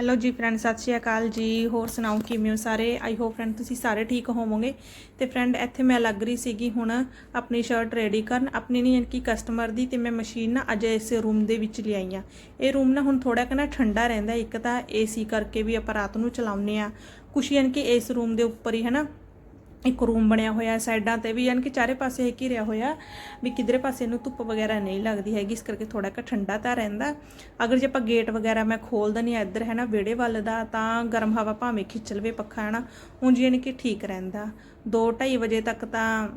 Hello ਜੀ friend ਸਤਿ ਸ਼੍ਰੀ ਅਕਾਲ ਜੀ। ਹੋਰ ਸੁਣਾਓ, ਕਿਵੇਂ ਹੋ ਸਾਰੇ? ਆਈ ਹੋਪ ਫਰੈਂਡ ਤੁਸੀਂ ਸਾਰੇ ਠੀਕ ਹੋਵੋਗੇ। ਤੇ ਫਰੈਂਡ ਇੱਥੇ ਮੈਂ ਲੱਗ ਰਹੀ ਸੀਗੀ ਹੁਣ ਆਪਣੀ ਸ਼ਰਟ ਰੈਡੀ ਕਰਨ। ਆਪਣੀ ਨਹੀਂ ਕਿ ਕਸਟਮਰ ਦੀ ਤੇ ਮੈਂ ਮਸ਼ੀਨ ਨਾ ਅੱਜ ਇਸ ਰੂਮ ਦੇ ਵਿੱਚ ਲਿਆਈ ਆ। ਇਹ ਰੂਮ ਨਾ ਹੁਣ ਥੋੜਾ ਕਿ ਠੰਡਾ ਰਹਿੰਦਾ ਇੱਕ ਤਾਂ ਏਸੀ ਕਰਕੇ ਵੀ ਆਪਾਂ ਰਾਤ ਨੂੰ ਚਲਾਉਂਦੇ ਆ ਕੁਛ ਯਾਨੀ ਕਿ ਇਸ ਰੂਮ ਦੇ ਉੱਪਰ ਹੀ ਹੈ ਨਾ ਇੱਕ ਰੂਮ ਬਣਿਆ ਹੋਇਆ ਸਾਈਡਾਂ ਤੇ ਵੀ, ਯਾਨੀ ਕਿ ਚਾਰੇ ਪਾਸੇ ਇਹ ਘਿਰਿਆ ਹੋਇਆ, ਵੀ ਕਿਧਰੇ ਪਾਸੇ ਨੂੰ ਧੁੱਪ ਵਗੈਰਾ ਨਹੀਂ ਲੱਗਦੀ ਹੈਗੀ, ਇਸ ਕਰਕੇ ਥੋੜਾ ਕੁ ਠੰਡਾ ਤਾਂ ਰਹਿੰਦਾ। ਅਗਰ ਜੇ ਆਪਾਂ ਗੇਟ ਵਗੈਰਾ ਮੈਂ ਖੋਲ ਦਨੀ ਆ ਇੱਧਰ, ਹੈ ਨਾ, ਵਿਹੜੇ ਵੱਲ ਦਾ, ਤਾਂ ਗਰਮ ਹਵਾ ਭਾਵੇਂ ਖਿੱਚ ਲਵੇ ਪੱਖਾ, ਹੈ ਨਾ, ਉਂਝ ਯਾਨੀ ਕਿ ਠੀਕ ਰਹਿੰਦਾ। 2:30 ਵਜੇ ਤੱਕ ਤਾਂ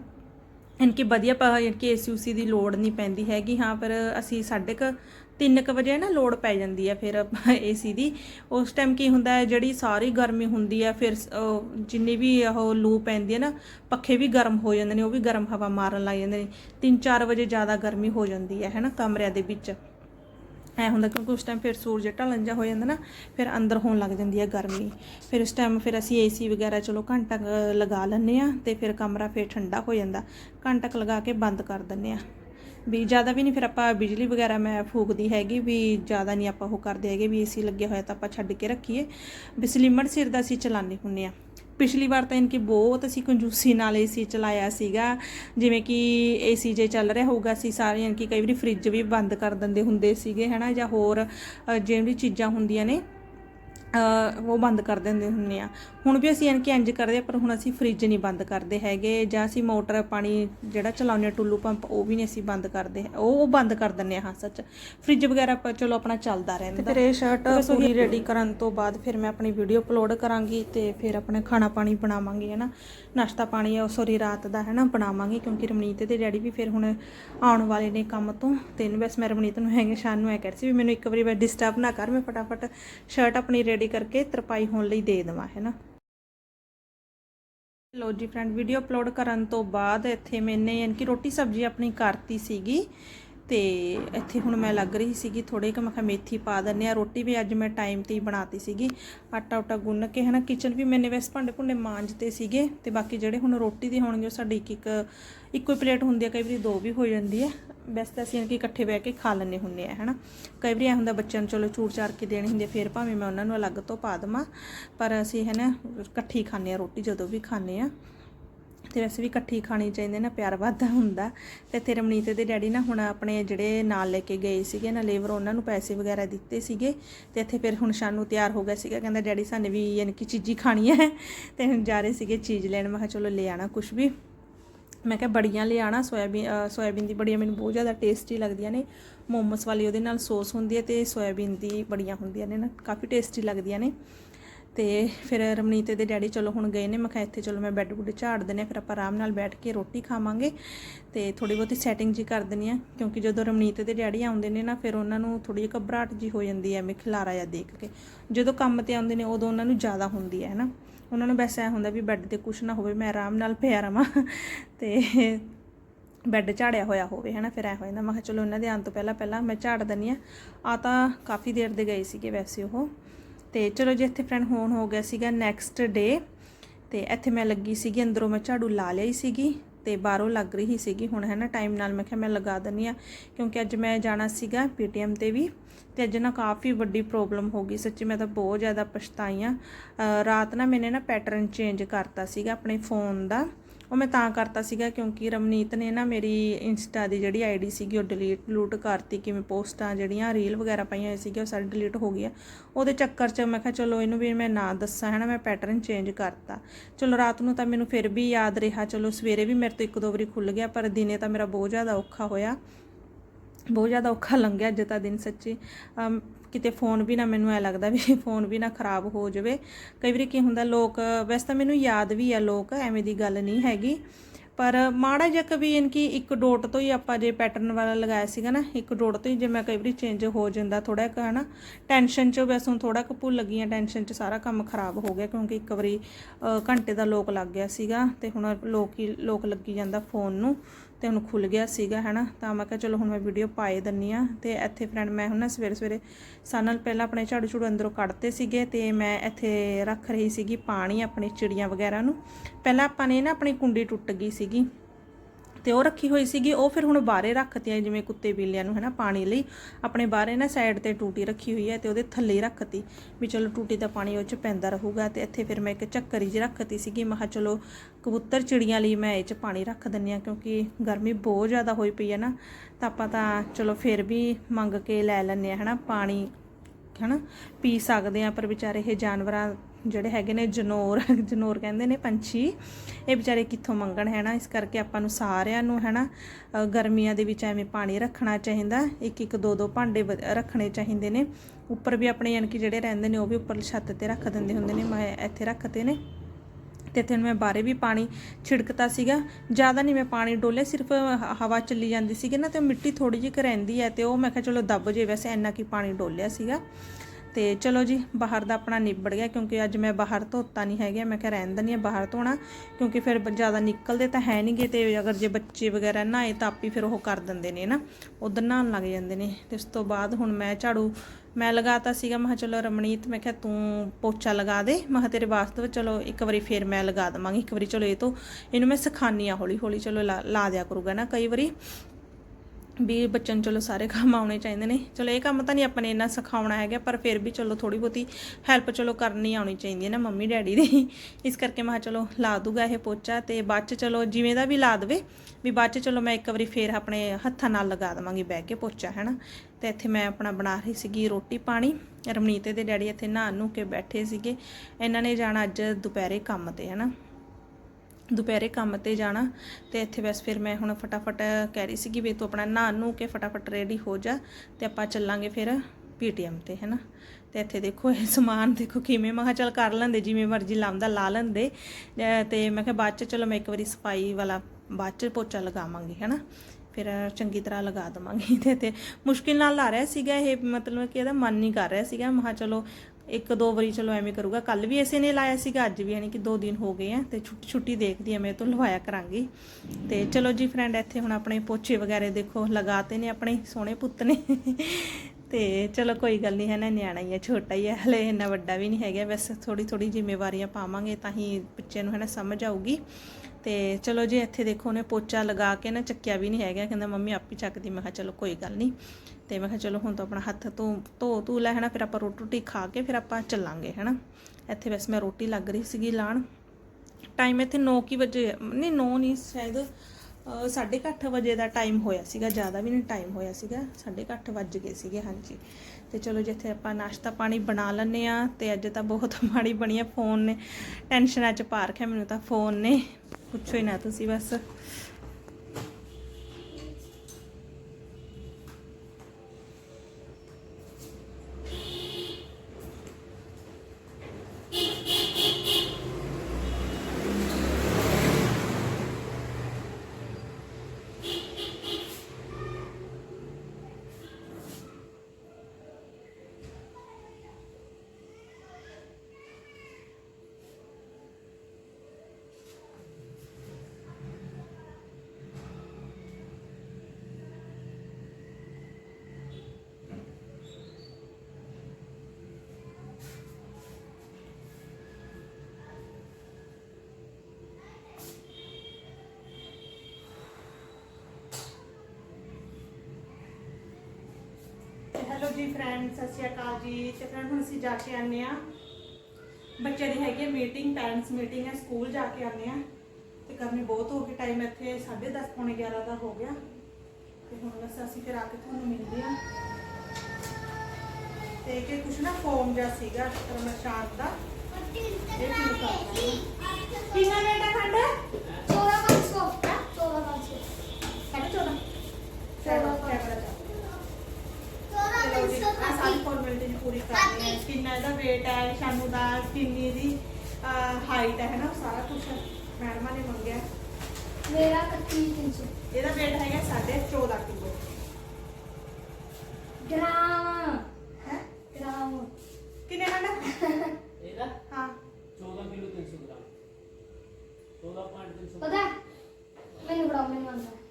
ਇਨਕੀ ਵਧੀਆ ਪਾ, ਯਾਨੀ ਕਿ ਏਸੀ ਉਸੀ ਦੀ ਲੋੜ ਨਹੀਂ ਪੈਂਦੀ ਹੈਗੀ। ਹਾਂ, ਪਰ ਅਸੀਂ ਸਾਢੇ ਕੁ ਤਿੰਨ ਕੁ ਵਜੇ ਨਾ ਲੋੜ ਪੈ ਜਾਂਦੀ ਹੈ ਫਿਰ ਏਸੀ ਦੀ। ਉਸ ਟਾਈਮ ਕੀ ਹੁੰਦਾ ਹੈ, ਜਿਹੜੀ ਸਾਰੀ ਗਰਮੀ ਹੁੰਦੀ ਹੈ ਫਿਰ ਜਿੰਨੀ ਵੀ ਉਹ ਲੂ ਪੈਂਦੀ ਹੈ ਨਾ, ਪੱਖੇ ਵੀ ਗਰਮ ਹੋ ਜਾਂਦੇ ਨੇ, ਉਹ ਵੀ ਗਰਮ ਹਵਾ ਮਾਰਨ ਲੱਗ ਜਾਂਦੇ ਨੇ। 3-4 ਵਜੇ ਜ਼ਿਆਦਾ ਗਰਮੀ ਹੋ ਜਾਂਦੀ ਹੈ ਹੈਨਾ, ਕਮਰਿਆਂ ਦੇ ਵਿੱਚ। ਐ ਹੁੰਦਾ ਕਿਉਂਕਿ ਉਸ ਟਾਈਮ ਫਿਰ ਸੂਰਜ ਢਲਣ ਜਾ ਹੋ ਜਾਂਦਾ ਨਾ, ਫਿਰ ਅੰਦਰ ਹੋਣ ਲੱਗ ਜਾਂਦੀ ਹੈ ਗਰਮੀ। ਫਿਰ ਉਸ ਟਾਈਮ ਫਿਰ ਅਸੀਂ ਏਸੀ ਵਗੈਰਾ ਚਲੋ ਘੰਟਾ ਲਗਾ ਲੈਂਦੇ ਆ ਤੇ ਫਿਰ ਕਮਰਾ ਫਿਰ ਠੰਡਾ ਹੋ ਜਾਂਦਾ। ਘੰਟਾ ਲਗਾ ਕੇ ਬੰਦ ਕਰ ਦਿੰਦੇ ਆ। ਵੀ ਜ਼ਿਆਦਾ ਵੀ ਨਹੀਂ ਫਿਰ ਆਪਾਂ ਬਿਜਲੀ ਵਗੈਰਾ ਮੈਂ ਫੂਕਦੀ ਹੈਗੀ ਵੀ ਜ਼ਿਆਦਾ ਨਹੀਂ ਆਪਾਂ ਉਹ ਕਰਦੇ ਹੈਗੇ ਵੀ ਏਸੀ ਲੱਗਿਆ ਹੋਇਆ ਤਾਂ ਆਪਾਂ ਛੱਡ ਕੇ ਰੱਖੀਏ। ਵੀ ਸਲਿਮਰ ਸਿਰ ਦਾ ਅਸੀਂ ਚਲਾਉਂਦੇ ਹੁੰਨੇ ਆ ਪਿਛਲੀ ਵਾਰ ਤਾਂ ਇਨਕੀ ਬਹੁਤ ਅਸੀਂ ਕੰਜੂਸੀ ਨਾਲ ਏਸੀ ਚਲਾਇਆ ਸੀਗਾ। ਜਿਵੇਂ ਕਿ ਏਸੀ ਜੇ ਚੱਲ ਰਿਹਾ ਹੋਊਗਾ, ਅਸੀਂ ਸਾਰੇ ਇਨਕੀ ਕਈ ਵਾਰੀ ਫ੍ਰਿਜ ਵੀ ਬੰਦ ਕਰ ਦਿੰਦੇ ਹੁੰਦੇ ਸੀਗੇ, ਹਨਾ, ਜਾਂ ਹੋਰ ਜਿਹੜੀ ਚੀਜ਼ਾਂ ਹੁੰਦੀਆਂ ਨੇ ਉਹ ਬੰਦ ਕਰ ਦਿੰਦੇ ਹੁੰਨੇ ਆ। ਹੁਣ ਵੀ ਅਸੀਂ ਇਨਕੀ ਇੰਜ ਕਰਦੇ ਆ ਪਰ ਹੁਣ ਅਸੀਂ ਫ੍ਰਿਜ ਨਹੀਂ ਬੰਦ ਕਰਦੇ ਹੈਗੇ ਜਾਂ ਅਸੀਂ ਮੋਟਰ ਪਾਣੀ ਜਿਹੜਾ ਚਲਾਉਂਦੇ ਆ ਟੁੱਲੂ ਪੰਪ ਉਹ ਵੀ ਨਹੀਂ ਅਸੀਂ ਬੰਦ ਕਰਦੇ ਉਹ ਉਹ ਬੰਦ ਕਰ ਦਿੰਨੇ ਆ ਹਾਂ ਸੱਚ। ਫ੍ਰਿਜ ਵਗੈਰਾ ਪਰ ਚਲੋ ਆਪਣਾ ਚੱਲਦਾ ਰਹਿੰਦਾ। ਫਿਰ ਇਹ ਸ਼ਰਟ ਪੂਰੀ ਰੈਡੀ ਕਰਨ ਤੋਂ ਬਾਅਦ ਫਿਰ ਮੈਂ ਆਪਣੀ ਵੀਡੀਓ ਅਪਲੋਡ ਕਰਾਂਗੀ ਤੇ ਫਿਰ ਆਪਣੇ ਖਾਣਾ ਪਾਣੀ ਬਣਾਵਾਂਗੇ ਹੈ ਨਾ ਨਾਸ਼ਤਾ ਪਾਣੀ ਉਹ ਸੋਰੀ ਰਾਤ ਦਾ ਹੈ ਨਾ ਬਣਾਵਾਂਗੇ ਕਿਉਂਕਿ ਰਮਨੀਤ ਤੇ ਡੈਡੀ ਵੀ ਫਿਰ ਹੁਣ ਆਉਣ ਵਾਲੇ ਨੇ ਕੰਮ ਤੋਂ। ਤੇ ਬਸ ਮੈਂ ਰਮਨੀਤ ਨੂੰ ਹੈਗੇ ਸ਼ਾਨ ਨੂੰ ਐ ਕਹਿ ਰਹੀ ਸੀ ਵੀ ਮੈਨੂੰ ਇੱਕ ਵਾਰੀ ਡਿਸਟਰਬ ਨਾ ਕਰ ਮੈਂ ਫਟਾਫਟ ਸ਼ਰਟ ਆਪਣੀ ਰੈਡੀ ਕਰਕੇ ਤਰਪਾਈ ਹੋਣ ਲਈ ਦੇ ਦੇਵਾਂ, ਹੈ ਨਾ? ਲੋ ਜੀ ਫਰੈਂਡ ਵੀਡੀਓ ਅਪਲੋਡ ਕਰਨ ਤੋਂ ਬਾਅਦ ਇੱਥੇ ਮੈਨੇ ਯਾਨੀ ਕਿ ਰੋਟੀ ਸਬਜ਼ੀ ਆਪਣੀ ਕਰਤੀ ਸੀਗੀ। ਤੇ ਇੱਥੇ ਹੁਣ ਮੈਂ ਲੱਗ ਰਹੀ ਸੀਗੀ ਥੋੜੇ ਕੁ ਮੈਂ ਕਿਹਾ ਮੇਥੀ ਪਾ ਦਿੰਨੇ ਆ ਰੋਟੀ ਵੀ ਅੱਜ ਮੈਂ ਟਾਈਮ ਤੇ ਹੀ ਬਣਾਤੀ ਸੀਗੀ। ਆਟਾ ਉਟਾ ਗੁੰਨ ਕੇ ਹਨਾ ਕਿਚਨ ਵੀ ਮੈਨੇ ਵੈਸੇ ਭਾਂਡੇ ਭੁੰਡੇ ਮਾਂਜਤੇ ਸੀਗੇ ਤੇ ਬਾਕੀ ਜਿਹੜੇ ਹੁਣ ਰੋਟੀ ਦੇ ਹੋਣਗੇ ਉਹ ਸਾਡੀ ਇੱਕ ਇੱਕ ਇੱਕੋ ਹੀ ਪਲੇਟ ਹੁੰਦੀ ਆ ਕਈ ਵਾਰੀ ਦੋ ਵੀ ਹੋ ਜਾਂਦੀ ਹੈ ਵੈਸੇ ਤਾਂ ਅਸੀਂ ਕਿ ਇਕੱਠੇ ਬਹਿ ਕੇ ਖਾ ਲੈਂਦੇ ਹੁੰਦੇ ਆ ਹਨਾ। ਕਈ ਵਾਰੀ ਐ ਹੁੰਦਾ ਬੱਚਿਆਂ ਨੂੰ ਚਲੋ ਚੂਰ ਚਾਰ ਕੇ ਦੇਣੀ ਹੁੰਦੀ ਆ, ਫਿਰ ਭਾਵੇਂ ਮੈਂ ਉਹਨਾਂ ਨੂੰ ਅਲੱਗ ਤੋਂ ਪਾ ਦੇਵਾਂ। ਪਰ ਅਸੀਂ ਹੈ ਨਾ ਇਕੱਠੀ ਖਾਂਦੇ ਆ ਰੋਟੀ ਜਦੋਂ ਵੀ ਖਾਂਦੇ ਆ। ਤੇ ਵੈਸੇ ਵੀ ਇਕੱਠੀ ਖਾਣੀ ਚਾਹੀਦੀ ਨਾ, ਪਿਆਰ ਵਾਧਾ ਹੁੰਦਾ। ਤੇ ਇੱਥੇ ਰਮਨੀਤ ਦੇ ਡੈਡੀ ਨਾ ਹੁਣ ਆਪਣੇ ਜਿਹੜੇ ਨਾਲ ਲੈ ਕੇ ਗਏ ਸੀਗੇ ਨਾ ਲੇਬਰ, ਉਹਨਾਂ ਨੂੰ ਪੈਸੇ ਵਗੈਰਾ ਦਿੱਤੇ ਸੀਗੇ। ਤੇ ਇੱਥੇ ਫਿਰ ਹੁਣ ਸ਼ਾਨੂ ਤਿਆਰ ਹੋ ਗਿਆ ਸੀਗਾ। ਕਹਿੰਦਾ, ਡੈਡੀ, ਸਾਨੂੰ ਵੀ ਯਾਨੀ ਕਿ ਚੀਜ਼ੀ ਖਾਣੀ ਹੈ। ਤੇ ਹੁਣ ਜਾ ਰਹੇ ਸੀਗੇ ਚੀਜ਼ ਲੈਣ। ਮੈਂ ਕਿਹਾ, ਚਲੋ, ਲੈ ਆਣਾ ਕੁਝ ਵੀ। ਮੈਂ ਕਿਹਾ, ਬੜੀਆਂ ਲਿਆਣਾ ਸੋਇਆਬੀਨ ਸੋਇਆਬੀਨ ਦੀ ਬੜੀਆਂ ਮੈਨੂੰ ਬਹੁਤ ਜ਼ਿਆਦਾ ਟੇਸਟੀ ਲੱਗਦੀਆਂ ਨੇ। ਮੋਮੋਸ ਵਾਲੀ ਉਹਦੇ ਨਾਲ ਸੌਸ ਹੁੰਦੀ ਹੈ ਤੇ ਸੋਇਆਬੀਨ ਦੀ ਬੜੀਆਂ ਹੁੰਦੀਆਂ ਨੇ ਨਾ, ਕਾਫੀ ਟੇਸਟੀ ਲੱਗਦੀਆਂ ਨੇ। ਤੇ ਫਿਰ ਰਮਨੀਤ ਦੇ ਡੈਡੀ ਚਲੋ ਹੁਣ ਗਏ ਨੇ, ਮੈਂ ਕਿਹਾ ਇੱਥੇ ਚਲੋ ਮੈਂ ਬੈੱਡ ਬੁੱਡ ਝਾੜ ਦਿੰਨੇ ਆ ਫਿਰ ਆਪਾਂ ਆਰਾਮ ਨਾਲ ਬੈਠ ਕੇ ਰੋਟੀ ਖਾਵਾਂਗੇ ਤੇ ਥੋੜੀ ਬਹੁਤੀ ਸੈਟਿੰਗ ਜੀ ਕਰ ਦਿੰਨੀ ਆ ਕਿਉਂਕਿ ਜਦੋਂ ਰਮਨੀਤ ਦੇ ਡੈਡੀ ਆਉਂਦੇ ਨੇ ਨਾ, ਫਿਰ ਉਹਨਾਂ ਨੂੰ ਥੋੜੀ ਜਿਹੀ ਘਬਰਾਹਟ ਜੀ ਹੋ ਜਾਂਦੀ ਹੈ, ਐਵੇਂ ਖਿਲਾਰਾ ਜਿਹਾ ਦੇਖ ਕੇ। ਜਦੋਂ ਕੰਮ ਤੇ ਆਉਂਦੇ ਨੇ, ਉਦੋਂ ਉਹਨਾਂ ਨੂੰ ਜ਼ਿਆਦਾ ਹੁੰਦੀ ਹੈ ਨਾ। ਉਹਨਾਂ ਨੂੰ ਵੈਸੇ ਐ ਹੁੰਦਾ ਵੀ ਬੈੱਡ ਤੇ ਕੁਛ ਨਾ ਹੋਵੇ, ਮੈਂ ਆਰਾਮ ਨਾਲ ਪਿਆ ਰਵਾਂ। ਤੇ ਬੈੱਡ ਝਾੜਿਆ ਹੋਇਆ ਹੋਵੇ, ਹਨਾ, ਫਿਰ ਐ ਹੋ ਜਾਂਦਾ। ਮੈਂ ਕਿਹਾ ਚਲੋ ਉਹਨਾਂ ਦੇ ਆਉਣ ਤੋਂ ਪਹਿਲਾਂ ਪਹਿਲਾਂ ਮੈਂ ਝਾੜ ਦਿੰਨੀ ਆ ਆ ਤਾਂ ਕਾਫੀ ਦੇਰ ਦੇ ਗਏ ਸੀਗੇ ਵੈਸੇ ਉਹ। ਤੇ ਚਲੋ ਜੀ, ਇੱਥੇ ਫਰੈਂਡ ਹੋਣ ਹੋ ਗਿਆ ਸੀਗਾ ਨੈਕਸਟ ਡੇ ਤੇ ਇੱਥੇ ਮੈਂ ਲੱਗੀ ਸੀਗੀ, ਅੰਦਰੋਂ ਮੈਂ ਝਾੜੂ ਲਾ ਲਈ ਸੀਗੀ ਤੇ ਬਾਹਰੋਂ ਲੱਗ ਰਹੀ ਸੀਗੀ। ਹੁਣ ਹੈ ਨਾ ਟਾਈਮ ਨਾਲ ਮੈਂ ਕਿਹਾ ਮੈਂ ਲਗਾ ਦਿੰਨੀ ਆ ਕਿਉਂਕਿ ਅੱਜ ਮੈਂ ਜਾਣਾ ਸੀਗਾ ਪੀਟੀਐਮ ਤੇ ਵੀ ਤੇ ਅੱਜ ਨਾ ਕਾਫੀ ਵੱਡੀ ਪ੍ਰੋਬਲਮ ਹੋ ਗਈ ਸੱਚੀ, ਮੈਂ ਤਾਂ ਬਹੁਤ ਜ਼ਿਆਦਾ ਪਛਤਾਈ ਆ ਰਾਤ ਨਾ ਮੈਨੇ ਨਾ ਪੈਟਰਨ ਚੇਂਜ ਕਰਤਾ ਸੀਗਾ ਆਪਣੇ ਫੋਨ ਦਾ। ਉਹ ਮੈਂ ਤਾਂ ਕਰਤਾ ਸੀਗਾ ਕਿਉਂਕਿ ਰਮਨੀਤ ਨੇ ਨਾ ਮੇਰੀ ਇੰਸਟਾ ਦੀ ਜਿਹੜੀ ਆਈਡੀ ਸੀਗੀ ਉਹ ਡਿਲੀਟ ਲੂਟ ਕਰਤੀ, ਕਿਵੇਂ ਪੋਸਟਾਂ ਜਿਹੜੀਆਂ ਰੀਲ ਵਗੈਰਾ ਪਾਈਆਂ ਹੋਈ ਸੀਗੀਆਂ, ਉਹ ਸਾਰੀ ਡਿਲੀਟ ਹੋ ਗਈਆਂ। ਉਹਦੇ ਚੱਕਰ 'ਚ ਮੈਂ ਕਿਹਾ ਚਲੋ ਇਹਨੂੰ ਵੀ ਮੈਂ ਨਾ ਦੱਸਾਂ ਹੈ ਨਾ ਮੈਂ ਪੈਟਰਨ ਚੇਂਜ ਕਰਤਾ। ਚਲੋ ਰਾਤ ਨੂੰ ਤਾਂ ਮੈਨੂੰ ਫਿਰ ਵੀ ਯਾਦ ਰਿਹਾ, ਚਲੋ ਸਵੇਰੇ ਵੀ ਮੇਰੇ ਤੋਂ ਇੱਕ ਦੋ ਵਾਰੀ ਖੁੱਲ ਗਿਆ, ਪਰ ਦਿਨੇ ਤਾਂ ਮੇਰਾ ਬਹੁਤ ਜ਼ਿਆਦਾ ਔਖਾ ਹੋਇਆ। ਬਹੁਤ ਜ਼ਿਆਦਾ ਔਖਾ ਲੰਘਿਆ ਅੱਜ ਦਾ ਦਿਨ ਸੱਚੀ। ਕਿਤੇ ਫੋਨ ਵੀ ਨਾ ਮੈਨੂੰ ਐ ਲੱਗਦਾ ਵੀ ਫੋਨ ਵੀ ਨਾ ਖਰਾਬ ਹੋ ਜਾਵੇ। ਕਈ ਵਾਰੀ ਕੀ ਹੁੰਦਾ, ਲੋਕ, ਵੈਸੇ ਤਾਂ ਮੈਨੂੰ ਯਾਦ ਵੀ ਆ ਲੋਕ, ਐਵੇਂ ਦੀ ਗੱਲ ਨਹੀਂ ਹੈਗੀ। ਪਰ ਮਾੜਾ ਜਿਹਾ ਕਵੀ ਇਨਕੀ ਇੱਕ ਡੋਟ ਤੋਂ ਹੀ ਆਪਾਂ ਜੇ ਪੈਟਰਨ ਵਾਲਾ ਲਗਾਇਆ ਸੀਗਾ ਨਾ, ਇੱਕ ਡੋਟ ਤੋਂ ਹੀ ਜੇ ਮੈਂ ਕਈ ਵਾਰੀ ਚੇਂਜ ਹੋ ਜਾਂਦਾ ਥੋੜਾ ਜਿਹਾ ਹਨਾ। ਟੈਨਸ਼ਨ 'ਚ ਵੈਸੇ ਹੁਣ ਥੋੜਾ ਕੁ ਭੁੱਲ ਗਈਆਂ ਟੈਨਸ਼ਨ 'ਚ ਸਾਰਾ ਕੰਮ ਖਰਾਬ ਹੋ ਗਿਆ ਕਿਉਂਕਿ ਇੱਕ ਵਾਰੀ ਘੰਟੇ ਦਾ ਲੋਕ ਲੱਗ ਗਿਆ ਸੀਗਾ ਤੇ ਹੁਣ ਲੋਕ ਹੀ, ਲੋਕ ਲੱਗੀ ਜਾਂਦਾ ਫੋਨ ਨੂੰ। ਤੇ ਹੁਣ ਖੁੱਲ ਗਿਆ ਸੀਗਾ, ਹੈਨਾ? ਤਾਂ ਮੈਂ ਕਿਹਾ ਚਲੋ ਹੁਣ ਮੈਂ ਵੀਡੀਓ ਪਾਏ ਦਿੰਨੀ ਆ। ਤੇ ਇੱਥੇ ਫਰੈਂਡ ਮੈਂ ਹੁਣ ਨਾ ਸਵੇਰੇ ਸਵੇਰੇ ਸਾਨ ਨਾਲ ਪਹਿਲਾਂ ਆਪਣੇ ਝਾੜੂ ਝੂੜੂ ਅੰਦਰੋਂ ਕੱਢਤੇ ਸੀਗੇ ਤੇ ਮੈਂ ਇੱਥੇ ਰੱਖ ਰਹੀ ਸੀਗੀ ਪਾਣੀ, ਆਪਣੇ ਚਿੜੀਆਂ ਵਗੈਰਾ ਨੂੰ। ਪਹਿਲਾਂ ਆਪਾਂ ਨੇ ਨਾ ਆਪਣੀ ਕੁੰਡੀ ਟੁੱਟ ਗਈ ਸੀਗੀ। ਤੇ ਉਹ ਰੱਖੀ ਹੋਈ ਸੀਗੀ, ਉਹ ਫਿਰ ਹੁਣ ਬਾਹਰੇ ਰੱਖਤੀ ਆ, ਜਿਵੇਂ ਕੁੱਤੇ ਬਿੱਲਿਆਂ ਨੂੰ ਹੈ ਨਾ ਪਾਣੀ ਲਈ। ਆਪਣੇ ਬਾਹਰੇ ਨਾ ਸਾਈਡ ਤੇ ਟੂਟੀ ਰੱਖੀ ਹੋਈ ਹੈ ਤੇ ਉਹਦੇ ਥੱਲੇ ਹੀ ਰੱਖਤੀ ਵੀ ਚਲੋ ਟੂਟੀ ਦਾ ਪਾਣੀ ਉਹ ਚ ਪੈਂਦਾ ਰਹੂਗਾ ਤੇ ਇੱਥੇ ਫਿਰ ਮੈਂ ਇੱਕ ਚੱਕਰੀ ਜਿਹੀ ਰੱਖਤੀ ਸੀਗੀ। ਮੈਂ ਕਿਹਾ ਚਲੋ ਕਬੂਤਰ ਚਿੜੀਆਂ ਲਈ ਮੈਂ ਇਹ ਚ ਪਾਣੀ ਰੱਖ ਦਿੰਨੀ ਆ ਕਿਉਂਕਿ ਗਰਮੀ ਬਹੁਤ ਜ਼ਿਆਦਾ ਹੋਈ ਪਈ ਹੈ ਨਾ, ਤਾਂ ਆਪਾਂ ਤਾਂ ਚਲੋ ਫਿਰ ਵੀ ਮੰਗ ਕੇ ਲੈ ਲੈਂਦੇ ਆ, ਹਨਾ, ਪਾਣੀ ਹਨਾ, ਪੀ ਸਕਦੇ ਆ, ਪਰ ਵਿਚਾਰੇ ਇਹ ਜਾਨਵਰਾਂ ਜਿਹੜੇ ਹੈਗੇ ਨੇ ਜਨੌਰ ਜਨੌਰ ਕਹਿੰਦੇ ਨੇ ਪੰਛੀ, ਇਹ ਵਿਚਾਰੇ ਕਿੱਥੋਂ ਮੰਗਣ ਹੈ ਨਾ ਇਸ ਕਰਕੇ ਆਪਾਂ ਨੂੰ ਸਾਰਿਆਂ ਨੂੰ ਹੈ ਨਾ ਗਰਮੀਆਂ ਦੇ ਵਿੱਚ ਐਵੇਂ ਪਾਣੀ ਰੱਖਣਾ ਚਾਹੀਦਾ ਇੱਕ ਇੱਕ ਦੋ ਦੋ ਭਾਂਡੇ ਵ- ਰੱਖਣੇ ਚਾਹੀਦੇ ਨੇ। ਉੱਪਰ ਵੀ ਆਪਣੇ ਯਾਨੀ ਕਿ ਜਿਹੜੇ ਰਹਿੰਦੇ ਨੇ, ਉਹ ਵੀ ਉੱਪਰ ਛੱਤ ਤੇ ਰੱਖ ਦਿੰਦੇ ਹੁੰਦੇ ਨੇ, ਮੈਂ ਇੱਥੇ ਰੱਖਦੇ ਨੇ। ਤੇ ਇੱਥੇ ਮੈਂ ਬਾਰੇ ਵੀ ਪਾਣੀ ਛਿੜਕਤਾ ਸੀਗਾ। ਜ਼ਿਆਦਾ ਨਹੀਂ ਮੈਂ ਪਾਣੀ ਡੋਲਿਆ, ਸਿਰਫ ਹਵਾ ਚੱਲੀ ਜਾਂਦੀ ਸੀਗੀ ਨਾ ਤੇ ਮਿੱਟੀ ਥੋੜੀ ਜਿਹੀ ਕੁ ਰਹਿੰਦੀ ਹੈ ਤੇ ਉਹ ਮੈਂ ਕਿਹਾ ਚਲੋ ਦੱਬ ਜੇ ਵੈਸੇ ਇੰਨਾ ਕੀ ਪਾਣੀ ਡੋਲਿਆ ਸੀਗਾ। ਤੇ ਚਲੋ ਜੀ, ਬਾਹਰ ਦਾ ਆਪਣਾ ਨਿਬੜ ਗਿਆ ਕਿਉਂਕਿ ਅੱਜ ਮੈਂ ਬਾਹਰ ਧੋਤਾ ਨਹੀਂ ਹੈਗਾ, ਮੈਂ ਕਿਹਾ ਰਹਿਣ ਦਿੰਦੀ ਹਾਂ ਬਾਹਰ ਧੋਣਾ ਕਿਉਂਕਿ ਫਿਰ ਜ਼ਿਆਦਾ ਨਿਕਲਦੇ ਤਾਂ ਹੈ ਨਹੀਂਗੇ ਤੇ ਅਗਰ ਜੇ ਬੱਚੇ ਵਗੈਰਾ ਨਹਾਏ ਤਾਂ ਆਪੀ ਫਿਰ ਉਹ ਕਰ ਦਿੰਦੇ ਨੇ ਨਾ, ਉਧਰ ਨਹਾਉਣ ਲੱਗ ਜਾਂਦੇ ਨੇ। ਤੇ ਉਸ ਤੋਂ ਬਾਅਦ ਹੁਣ ਮੈਂ ਝਾੜੂ ਮੈਂ ਲਗਾਤਾ ਸੀਗਾ, ਮੈਂ ਚਲੋ ਰਮਣੀਤ ਮੈਂ ਕਿਹਾ ਤੂੰ ਪੋਚਾ ਲਗਾ ਦੇ। ਮੈਂ ਕਿਹਾ ਤੇਰੇ ਵਾਸਤੇ ਚਲੋ ਇੱਕ ਵਾਰੀ ਫੇਰ ਮੈਂ ਲਗਾ ਦਵਾਂਗੀ, ਇੱਕ ਵਾਰੀ ਚਲੋ ਇਹ ਤੋਂ ਇਹਨੂੰ ਮੈਂ ਸਿਖਾਨੀ ਆ ਹੌਲੀ ਹੌਲੀ ਚਲੋ ਲਾ ਲਾ ਦਿਆ ਕਰੂਗਾ ਨਾ ਕਈ ਵਾਰੀ। ਵੀ ਬੱਚਨ ਚਲੋ ਸਾਰੇ ਕੰਮ ਆਉਣੇ ਚਾਹੀਦੇ ਨੇ। ਚਲੋ ਇਹ ਕੰਮ ਤਾਂ ਨਹੀਂ ਆਪਾਂ ਨੇ ਇੰਨਾ ਸਿਖਾਉਣਾ ਹੈਗਾ, ਪਰ ਫਿਰ ਵੀ ਚਲੋ ਥੋੜੀ ਬਹੁਤੀ ਹੈਲਪ ਚਲੋ ਕਰਨੀ ਆਉਣੀ ਚਾਹੀਦੀ ਹੈ ਨਾ ਮੰਮੀ, ਡੈਡੀ ਦੀ। ਇਸ ਕਰਕੇ ਮੈਂ ਕਿਹਾ ਚਲੋ ਲਾ ਦੂਗਾ ਇਹ ਪੋਚਾ ਤੇ ਬਾਅਦ ਚ ਚਲੋ ਜਿਵੇਂ ਦਾ ਵੀ ਲਾ ਦੇਵੇ, ਵੀ ਬਾਅਦ ਚ ਚਲੋ ਮੈਂ ਇੱਕ ਵਾਰੀ ਫੇਰ ਆਪਣੇ ਹੱਥਾਂ ਨਾਲ ਲਗਾ ਦੇਵਾਂਗੀ ਬਹਿ ਕੇ ਪੋਚਾ ਹੈਨਾ ਤੇ ਇੱਥੇ ਮੈਂ ਆਪਣਾ ਬਣਾ ਰਹੀ ਸੀਗੀ ਰੋਟੀ ਪਾਣੀ। ਰਮਨੀਤ ਦੇ ਡੈਡੀ ਇੱਥੇ ਨਹਾ ਨੂੰ ਕੇ ਬੈਠੇ ਸੀਗੇ। ਇਹਨਾਂ ਨੇ ਜਾਣਾ ਅੱਜ ਦੁਪਹਿਰੇ ਕੰਮ ਤੇ ਹੈਨਾ ਦੁਪਹਿਰੇ ਕੰਮ ਤੇ ਜਾਣਾ ਤੇ ਇੱਥੇ ਬਸ ਫਿਰ ਮੈਂ ਹੁਣ ਫਟਾਫਟ ਕਹਿ ਰਹੀ ਸੀਗੀ ਵੀ ਤੂੰ ਆਪਣਾ ਨਹਾ ਨੂੰ ਕੇ ਫਟਾਫਟ ਰੈਡੀ ਹੋ ਜਾ ਤੇ ਆਪਾਂ ਚੱਲਾਂਗੇ ਫਿਰ ਪੀਟੀਐਮ ਤੇ ਹੈਨਾ ਤੇ ਇੱਥੇ ਦੇਖੋ ਇਹ ਸਮਾਨ ਦੇਖੋ ਕਿਵੇਂ, ਮੈਂ ਕਿਹਾ ਚੱਲ ਕਰ ਲੈਂਦੇ, ਜਿਵੇਂ ਮਰਜ਼ੀ ਲਾਉਂਦਾ ਲਾ ਲੈਂਦੇ। ਅਹ ਤੇ ਮੈਂ ਕਿਹਾ ਬਾਅਦ ਚ ਚਲੋ ਮੈਂ ਇੱਕ ਵਾਰੀ ਸਫ਼ਾਈ ਵਾਲਾ ਬਾਅਦ ਚ ਪੋਚਾ ਲਗਾਵਾਂਗੀ ਹੈਨਾ ਫਿਰ ਚੰਗੀ ਤਰ੍ਹਾਂ ਲਗਾ ਦਵਾਂਗੀ। ਤੇ ਤੇ ਮੁਸ਼ਕਿਲ ਨਾਲ ਲਾ ਰਿਹਾ ਸੀਗਾ ਇਹ, ਮਤਲਬ ਕਿ ਇਹਦਾ ਮਨ ਨਹੀਂ ਕਰ ਰਿਹਾ ਸੀਗਾ। ਮੈਂ ਚਲੋ ਇੱਕ ਦੋ ਵਾਰੀ ਚਲੋ ਐਵੇਂ ਕਰੂਗਾ। ਕੱਲ ਵੀ ਐਸੇ ਨੇ ਲਾਇਆ ਸੀਗਾ, ਅੱਜ ਵੀ ਯਾਨੀ ਕਿ ਦੋ ਦਿਨ ਹੋ ਗਏ ਆ ਤੇ ਛੁੱਟੀ ਛੁੱਟੀ ਦੇਖਦੀ ਆ ਮੈਂ ਤੋਂ ਲਵਾਇਆ ਕਰਾਂਗੀ। ਤੇ ਚਲੋ ਜੀ ਫਰੈਂਡ ਇੱਥੇ ਹੁਣ ਆਪਣੇ ਪੋਚੇ ਵਗੈਰੇ ਦੇਖੋ ਲਗਾਤੇ ਨੇ ਆਪਣੇ ਸੋਹਣੇ ਪੁੱਤ ਨੇ। ਤੇ ਚਲੋ ਕੋਈ ਗੱਲ ਨਹੀਂ ਹੈ ਨਾ ਨਿਆਣਾ ਹੀ ਹੈ ਛੋਟਾ ਹੀ ਹੈ ਹਲੇ ਇੰਨਾ ਵੱਡਾ ਵੀ ਨਹੀਂ ਹੈਗਾ। ਬਸ ਥੋੜੀ ਥੋੜੀ ਜ਼ਿੰਮੇਵਾਰੀਆਂ ਪਾਵਾਂਗੇ ਤਾਂ ਹੀ ਬੱਚੇ ਨੂੰ ਹੈ ਨਾ ਸਮਝ ਆਊਗੀ। ਤੇ ਚਲੋ ਜੀ ਇੱਥੇ ਦੇਖੋ, ਉਹਨੇ ਪੋਚਾ ਲਗਾ ਕੇ ਨਾ ਚੱਕਿਆ ਵੀ ਨਹੀਂ ਹੈਗਾ। ਕਹਿੰਦਾ ਮੰਮੀ ਆਪੀ ਚੱਕਦੀ, ਮੈਂ ਕਿਹਾ ਚਲੋ ਕੋਈ ਗੱਲ ਨਹੀਂ ਤੇ ਮੈਂ ਕਿਹਾ ਚਲੋ ਹੁਣ ਤਾਂ ਆਪਣਾ ਹੱਥ ਤੋਂ ਧੋ ਧੂ ਲੈ ਹਨਾ ਫਿਰ ਆਪਾਂ ਰੋਟੀ ਰੋਟੀ ਖਾ ਕੇ ਫਿਰ ਆਪਾਂ ਚੱਲਾਂਗੇ ਹਨਾ। ਇੱਥੇ ਵੈਸੇ ਮੈਂ ਰੋਟੀ ਲੱਗ ਰਹੀ ਸੀਗੀ ਲਾਣ ਟਾਈਮ ਇੱਥੇ 9 ਕੀ ਵਜੇ ਨਹੀਂ 9 ਨਹੀਂ ਸ਼ਾਇਦ ਅਹ, ਸਾਢੇ ਕੁ ਅੱਠ ਵਜੇ ਦਾ ਟਾਈਮ ਹੋਇਆ ਸੀਗਾ ਜ਼ਿਆਦਾ ਵੀ ਨਹੀਂ ਟਾਈਮ ਹੋਇਆ ਸੀਗਾ ਸਾਢੇ ਕੁ ਅੱਠ ਵੱਜ ਗਏ ਸੀਗੇ ਹਾਂਜੀ। ਤੇ ਚਲੋ ਜਿੱਥੇ ਆਪਾਂ ਨਾਸ਼ਤਾ ਪਾਣੀ ਬਣਾ ਲੈਂਦੇ ਆ ਤੇ ਅੱਜ ਤਾਂ ਬਹੁਤ ਮਾੜੀ ਬਣੀ ਆ ਫੋਨ ਨੇ ਟੈਨਸ਼ਨਾਂ ਚ ਪਾਰਖ ਹੈ ਮੈਨੂੰ ਤਾਂ ਫੋਨ ਨੇ। ਪੁੱਛੋ ਹੀ ਨਾ ਤੁਸੀਂ ਬਸ। ਹੈਲੋ ਜੀ ਫਰੈਂਡ ਸਤਿ ਸ਼੍ਰੀ ਅਕਾਲ ਜੀ। ਤੇ ਫਰੈਂਡ ਹੁਣ ਅਸੀਂ ਜਾ ਕੇ ਆਨੇ ਆ ਬੱਚੇ ਦੀ ਹੈਗੀ ਮੀਟਿੰਗ ਪੈਰੈਂਟਸ ਮੀਟਿੰਗ ਹੈ ਸਕੂਲ ਜਾ ਕੇ ਆਨੇ ਆ ਤੇ ਕਰਨੀ ਬਹੁਤ ਹੋ ਗਈ ਟਾਈਮ ਇੱਥੇ 10:30 ਪੌਣੇ 11 ਦਾ ਹੋ ਗਿਆ। ਤੇ ਹੁਣ ਬਸ ਅਸੀਂ ਫਿਰ ਆ ਕੇ ਤੁਹਾਨੂੰ ਮਿਲਦੇ ਆ ਤੇ ਕਿ ਕੁਛ ਨਾ ਫੋਮ ਜਿਹਾ ਸੀਗਾ ਰਮਸ਼ਾਨ ਦਾ। ਇਹ ਫਿਲ ਕਰਨਾ ਕਿੰਨਾ ਬੇਟਾ ਖੰਡ ਸਾਢੇ 14 ਚਲੋ ਕੈਮਰਾ ਚਲੋ ਜੀ ਆ ਸਾਰੀ ਫਾਰਮੈਲਿਟੀ ਪੂਰੀ ਕਰਨੀ ਹੈ। ਕਿੰਨਾ ਇਹਦਾ weight ਹੈ ਸ਼ਾਨੂ ਦਾ ਕਿੰਨੀ ਦੀ ਹਾਈਟ ਹੈ ਨਾ ਸਾਰਾ ਕੁਝ ਮੈਡਮਾਂ ਨੇ ਮੰਗਿਆ। ਮੇਰਾ ਕੱਤੀ ਤਿੰਨ ਸੌ ਇਹਦਾ weight ਹੈਗਾ 14.5 ਕਿਲੋ ਗ੍ਰਾਮ ਹੈ ਗ੍ਰਾਮ ਕਿੰਨੇ ਖੰਡ ਇਹਦਾ ਹਾਂ 14 ਕਿਲੋ 300 ਗ੍ਰਾਮ 14.300 ਪਤਾ ਹੈ? ਮੈਨੂੰ ਬੜਾ ਮੈਨੂੰ ਆਉਂਦਾ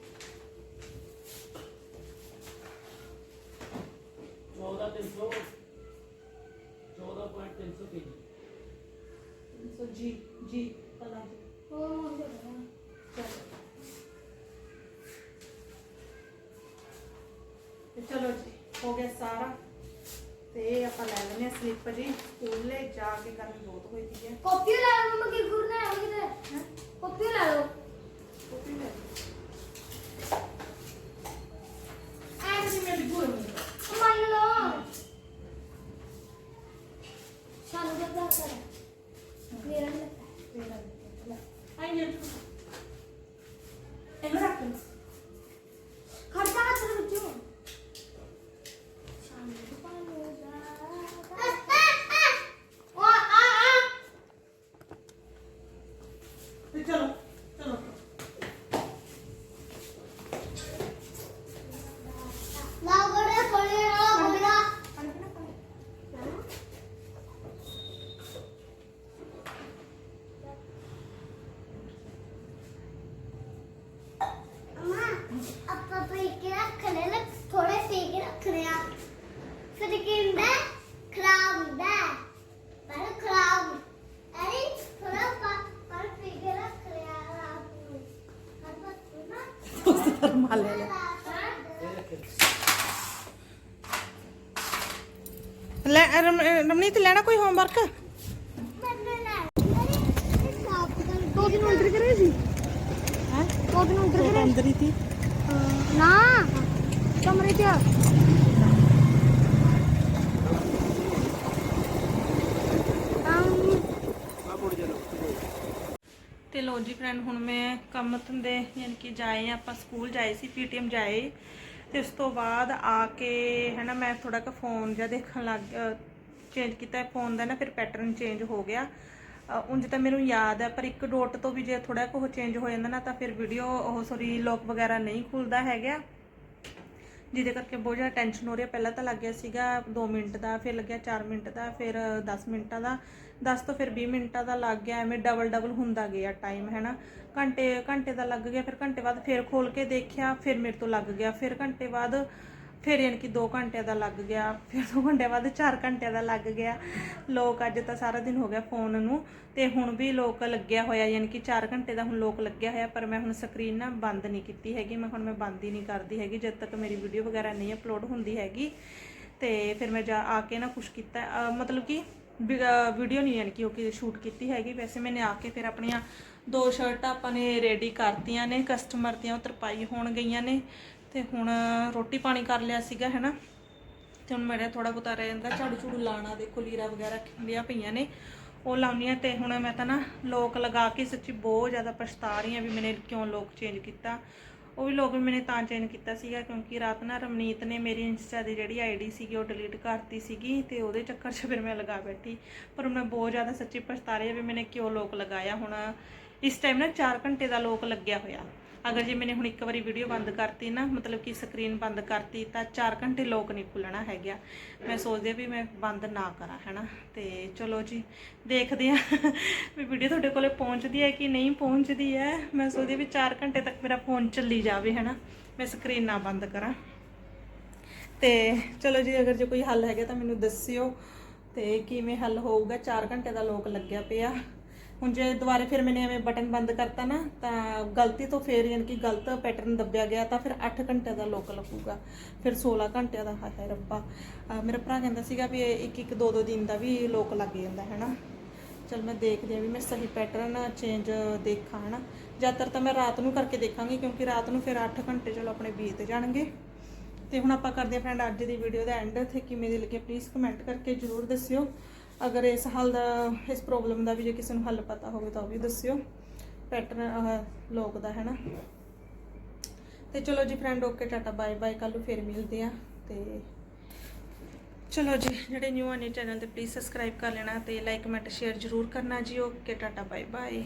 14300 14.300 ਕੇਜੀ ਸੋ ਜੀ ਜੀ ਪਤਾ ਜੀ ਉਹ ਚਲੋ ਤੇ ਚਲੋ ਜੀ ਹੋ ਗਿਆ ਸਾਰਾ। ਤੇ ਇਹ ਆਪਾਂ ਲੈ ਲੈਨੇ ਆ ਸਲਿੱਪ ਜੀ। ਸਕੂਲੇ ਜਾ ਕੇ ਕਰਨ ਬਹੁਤ ਹੋਈ ਪਈ ਹੈ। ਕਾਪੀ ਲੈ ਲਓ ਮੰਮਾ ਕੀ ਗੁਰਨਾ ਹੈ? ਕਿਤੇ ਕਾਪੀ ਲੈ ਲਓ। ਕਾਪੀ ਲੈ ਜੀ ਮੈਂ ਵੀ ਗੁਰ ਮੰਨ ਲਓ ਸਾਨੂੰ ਤਾਂ ਪਤਾ ਕਰ ਮੇਰਾ ਨਹੀਂ ਲੱਗਦਾ ਆਈ ਨੇ ਇਹਨੂੰ ਰੱਖ ਲੈ ਖੜਦਾ ਹੱਥ ਦੇ ਵਿੱਚੋਂ ਸਾਨੂੰ ਪਾਲੂਗਾ ਉਹ ਆ ਆ ਤੇ ਚਲੋ ਚਲੋ ਨਾ ਬੜੇ ਕੋਲੇ ਨਾ ਬੜਾ ਅਮਾ ਆਪਾਂ ਪਈ ਕੇ ਰੱਖ ਲੈ ਲੈ ਥੋੜੇ ਸੇਕ ਰੱਖ ਰਿਆ ਫਿਰ ਕੀ ਹੁੰਦਾ ਹੈ? ਖਰਾਬ ਹੁੰਦਾ ਹੈ। ਪਰ ਖਰਾਬ ਅਰੇ ਥੋੜਾ ਪਾ ਪਰ ਪੀ ਕੇ ਰੱਖ ਰਿਆ ਰਾਤ ਨੂੰ ਆਪਾਂ ਨਾ ਉਸ ਪਰ ਮਾਰ ਲੈ ਲੈ ਲੈ ਰਮ- ਰਮਨੀਤ ਲੈਣਾ ਕੋਈ ਹੋਮਵਰਕ ਦੋ ਦਿਨ ਉਲਟਰ ਕਰੇ ਸੀ ਹੈ? ਦੋ ਦਿਨ ਉਲਟਰ ਉਹ ਅੰਦਰ ਹੀ ਥੀ ਨਾ ਕਮਰੇ 'ਚ। ਤੇ ਲੋ ਜੀ ਫਰੈਂਡ ਹੁਣ ਮੈਂ ਕੰਮ ਧੰਦੇ ਯਾਨੀ ਕਿ ਜਾਏ ਆਪਾਂ ਸਕੂਲ ਜਾਏ ਸੀ ਪੀਟੀਐਮ ਜਾਏ। ਤੇ ਉਸ ਤੋਂ ਬਾਅਦ ਆ ਕੇ ਹੈ ਨਾ ਮੈਂ ਥੋੜਾ ਕੁ ਫੋਨ ਜਿਹਾ ਦੇਖਣ ਲੱਗ ਚੇਂਜ ਕੀਤਾ। ਫੋਨ ਦਾ ਨਾ ਫਿਰ ਪੈਟਰਨ ਚੇਂਜ ਹੋ ਗਿਆ। ਉਂਝ ਤਾਂ ਮੈਨੂੰ ਯਾਦ ਹੈ, ਪਰ ਇੱਕ ਡੋਟ ਤੋਂ ਵੀ ਜੇ ਥੋੜਾ ਕੁ ਚੇਂਜ ਹੋ ਜਾਂਦਾ ਨਾ, ਤਾਂ ਫਿਰ ਵੀਡੀਓ ਉਹ ਸੌਰੀ ਲੋਕ ਵਗੈਰਾ ਨਹੀਂ ਖੁੱਲਦਾ ਹੈਗਾ। ਜਿਹਦੇ ਕਰਕੇ ਬਹੁਤ ਜ਼ਿਆਦਾ ਟੈਨਸ਼ਨ ਹੋ ਰਹੀ। ਹੈ ਪਹਿਲਾਂ ਤਾਂ ਲੱਗਿਆ ਸੀਗਾ 2 ਮਿੰਟ ਦਾ, ਫਿਰ ਲੱਗਿਆ 4 ਮਿੰਟ ਦਾ, ਫਿਰ 10 ਮਿੰਟਾਂ ਦਾ। 10 ਤੋਂ ਫਿਰ 20 ਮਿੰਟਾਂ ਦਾ ਲੱਗ ਗਿਆ, ਐਵੇਂ ਡਬਲ ਡਬਲ ਹੁੰਦਾ ਗਿਆ ਟਾਈਮ ਹੈ ਨਾ। ਘੰਟੇ ਘੰਟੇ ਦਾ ਲੱਗ ਗਿਆ, ਫਿਰ ਘੰਟੇ ਬਾਅਦ ਫਿਰ ਖੋਲ ਕੇ ਦੇਖਿਆ, ਫਿਰ ਮੇਰੇ ਤੋਂ ਲੱਗ ਗਿਆ। ਫਿਰ ਘੰਟੇ ਬਾਅਦ ਫਿਰ ਯਾਨੀ ਕਿ 2 ਘੰਟਿਆਂ ਦਾ ਲੱਗ ਗਿਆ, ਫਿਰ 2 ਘੰਟਿਆਂ ਬਾਅਦ 4 ਘੰਟਿਆਂ ਦਾ ਲੱਗ ਗਿਆ। ਲੋਕ ਅੱਜ ਤਾਂ ਸਾਰਾ ਦਿਨ ਹੋ ਗਿਆ ਫੋਨ ਨੂੰ ਤੇ ਹੁਣ ਵੀ ਲੋਕ ਲੱਗਿਆ ਹੋਇਆ, ਯਾਨੀ ਕਿ 4 ਘੰਟੇ ਦਾ ਹੁਣ ਲੋਕ ਲੱਗਿਆ ਹੋਇਆ, ਪਰ ਮੈਂ ਹੁਣ ਸਕਰੀਨ ਨਾ ਬੰਦ ਨਹੀਂ ਕੀਤੀ ਹੈਗੀ, ਮੈਂ ਹੁਣ ਮੈਂ ਬੰਦ ਹੀ ਨਹੀਂ ਕਰਦੀ ਹੈਗੀ, ਜਦ ਤੱਕ ਮੇਰੀ ਵੀਡੀਓ ਵਗੈਰਾ ਨਹੀਂ ਅਪਲੋਡ ਹੁੰਦੀ ਹੈਗੀ। ਤੇ ਫਿਰ ਮੈਂ ਜਾ ਆ ਕੇ ਨਾ ਕੁਛ ਕੀਤਾ ਮਤਲਬ ਕਿ ਵੀਡੀਓ ਨਹੀਂ ਯਾਨੀ ਕਿ ਉਹ ਕਿ ਸ਼ੂਟ ਕੀਤੀ ਹੈਗੀ, ਵੈਸੇ ਮੈਨੇ ਆ ਕੇ ਫਿਰ ਆਪਣੀਆਂ ਦੋ ਸ਼ਰਟਾਂ ਆਪਾਂ ਨੇ ਰੈਡੀ ਕਰਤੀਆਂ ਨੇ ਕਸਟਮਰ ਦੀਆਂ ਉਹ ਤਰਪਾਈ ਹੋਣ ਗਈਆਂ ਨੇ। ਤੇ ਹੁਣ ਰੋਟੀ ਪਾਣੀ ਕਰ ਲਿਆ ਸੀਗਾ, ਹੈਨਾ। ਤੇ ਹੁਣ ਮੇਰੇ ਥੋੜਾ ਬਹੁਤਾ ਰਹਿ ਜਾਂਦਾ, ਝਾੜੂ ਝੂੜੂ ਲਾਣਾ ਦੇਖੋ ਲੀਰਾ ਵਗੈਰਾ ਖਿੰਡੀਆਂ ਪਈਆਂ ਨੇ, ਉਹ ਲਾਉਣੀ ਆ ਤੇ ਹੁਣ ਮੈਂ ਤਾਂ ਨਾ ਲੋਕ ਲਗਾ ਕੇ ਸੱਚੀ ਬਹੁਤ ਜ਼ਿਆਦਾ ਪਛਤਾ ਰਹੀ ਆ ਵੀ ਮੈਨੇ ਕਿਉਂ ਲੋਕ ਚੇਂਜ ਕੀਤਾ। ਉਹ ਵੀ ਲੋਕ ਮੈਨੇ ਤਾਂ ਚੇਂਜ ਕੀਤਾ ਸੀਗਾ ਕਿਉਂਕਿ ਰਾਤ ਨਾ ਰਮਨੀਤ ਨੇ ਮੇਰੀ ਇੰਸਟਾ ਦੀ ਜਿਹੜੀ ਆਈਡੀ ਸੀਗੀ, ਉਹ ਡਿਲੀਟ ਕਰਤੀ ਸੀਗੀ ਤੇ ਉਹਦੇ ਚੱਕਰ 'ਚ ਫਿਰ ਮੈਂ ਲਗਾ ਬੈਠੀ। ਪਰ ਮੈਂ ਬਹੁਤ ਜ਼ਿਆਦਾ ਸੱਚੀ ਪਛਤਾ ਰਹੀ ਆ ਵੀ ਮੈਨੇ ਕਿਉਂ ਲੋਕ ਲਗਾਇਆ। ਹੁਣ ਇਸ ਟਾਈਮ ਨਾ 4 ਘੰਟੇ ਦਾ ਲੋਕ ਲੱਗਿਆ ਹੋਇਆ। ਅਗਰ ਜੇ ਮੈਨੇ ਹੁਣ ਇੱਕ ਵਾਰੀ ਵੀਡੀਓ ਬੰਦ ਕਰਤੀ ਨਾ, ਮਤਲਬ ਕਿ ਸਕਰੀਨ ਬੰਦ ਕਰਤੀ, ਤਾਂ 4 ਘੰਟੇ ਲੋਕ ਨਹੀਂ ਖੁੱਲਣਾ ਹੈਗਾ ਮੈਂ ਸੋਚਦੀ ਵੀ ਮੈਂ ਬੰਦ ਨਾ ਕਰਾਂ, ਹੈਨਾ? ਤੇ ਚਲੋ ਜੀ, ਦੇਖਦੇ ਆ ਵੀ ਵੀਡੀਓ ਤੁਹਾਡੇ ਕੋਲੇ ਪਹੁੰਚਦੀ ਹੈ ਕਿ ਨਹੀਂ ਪਹੁੰਚਦੀ ਹੈ। ਮੈਂ ਸੋਚਦੀ ਵੀ 4 ਘੰਟੇ ਤੱਕ ਮੇਰਾ ਫੋਨ ਚੱਲੀ ਜਾਵੇ, ਹੈਨਾ? ਮੈਂ ਸਕਰੀਨ ਨਾ ਬੰਦ ਕਰਾਂ। ਤੇ ਚਲੋ ਜੀ, ਅਗਰ ਜੇ ਕੋਈ ਹੱਲ ਹੈਗਾ ਤਾਂ ਮੈਨੂੰ ਦੱਸਿਓ। ਤੇ ਕਿਵੇਂ ਹੱਲ ਹੋਊਗਾ? 4 ਘੰਟੇ ਦਾ ਲੋਕ ਲੱਗਿਆ ਪਿਆ। ਹੁਣ ਜੇ ਦੁਬਾਰੇ ਫਿਰ ਮੈਨੇ ਐਵੇਂ ਬਟਨ ਬੰਦ ਕਰਤਾ ਨਾ, ਤਾਂ ਗਲਤੀ ਤੋਂ ਫੇਰ ਯਾਨੀ ਕਿ ਗਲਤ ਪੈਟਰਨ ਦੱਬਿਆ ਗਿਆ, ਤਾਂ ਫਿਰ 8 ਘੰਟੇ ਦਾ ਲੋਕ ਲੱਗੂਗਾ। ਫਿਰ 16 ਘੰਟਿਆਂ ਦਾ, ਹਾਏ ਹਾਏ ਰੱਬਾ ਮੇਰਾ ਭਰਾ ਕਹਿੰਦਾ ਸੀਗਾ ਵੀ ਇੱਕ ਇੱਕ ਦੋ ਦੋ ਦਿਨ ਦਾ ਵੀ ਲੋਕ ਲੱਗ ਜਾਂਦਾ ਹੈ ਨਾ ਚਲ ਮੈਂ ਦੇਖਦੀ ਆ ਵੀ ਮੈਂ ਸਹੀ ਪੈਟਰਨ ਚੇਂਜ ਦੇਖਾਂ, ਹਨਾ? ਜ਼ਿਆਦਾਤਰ ਤਾਂ ਮੈਂ ਰਾਤ ਨੂੰ ਕਰਕੇ ਦੇਖਾਂਗੀ, ਕਿਉਂਕਿ ਰਾਤ ਨੂੰ ਫਿਰ 8 ਘੰਟੇ ਚਲੋ ਆਪਣੇ ਬੀਤ ਜਾਣਗੇ। ਤੇ ਹੁਣ ਆਪਾਂ ਕਰਦੇ ਹਾਂ ਫਰੈਂਡ ਅੱਜ ਦੀ ਵੀਡੀਓ ਦਾ ਐਂਡ ਤੇ ਕਿਵੇਂ ਦੀ ਲੱਗੇ ਪਲੀਜ਼ ਕਮੈਂਟ ਕਰਕੇ ਜਰੂਰ ਦੱਸਿਓ। ਅਗਰ ਇਸ ਹੱਲ ਦਾ, ਇਸ ਪ੍ਰੋਬਲਮ ਦਾ ਵੀ ਜੇ ਕਿਸੇ ਨੂੰ ਹੱਲ ਪਤਾ ਹੋਵੇ ਤਾਂ ਉਹ ਵੀ ਦੱਸਿਓ। ਪੈਟਰਨ ਲੋਕ ਦਾ, ਹੈ ਨਾ? ਤੇ ਚਲੋ ਜੀ friend okay tata bye bye ਕੱਲ ਨੂੰ ਫੇਰ ਮਿਲਦੇ ਆ ਤੇ ਚਲੋ ਜੀ, ਜਿਹੜੇ ਨਿਊ ਆ ਨੇ ਚੈਨਲ ਤੇ ਪਲੀਜ਼ ਸਬਸਕ੍ਰਾਈਬ ਕਰ ਲੈਣਾ ਤੇ ਲਾਈਕ ਕਮੈਂਟ ਸ਼ੇਅਰ ਜਰੂਰ ਕਰਨਾ ਜੀ ਓਕੇ ਟਾਟਾ ਬਾਏ ਬਾਏ